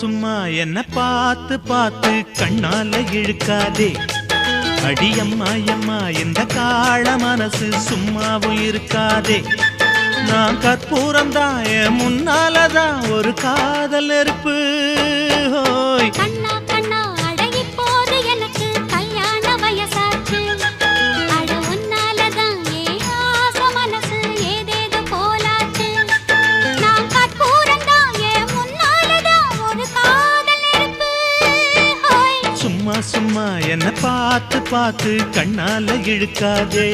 சும்மா என்ன பார்த்து பார்த்து கண்ணால இழுக்காதே. அடியம்மா எம்மா இந்த காள மனசு சும்மாவும் இருக்காதே நான் கற்பூரம் தான் முன்னாலதான் ஒரு காதல் நெருப்பு. சும்மா சும்மா என்ன பார்த்து பார்த்து கண்ணால இழுக்காதே.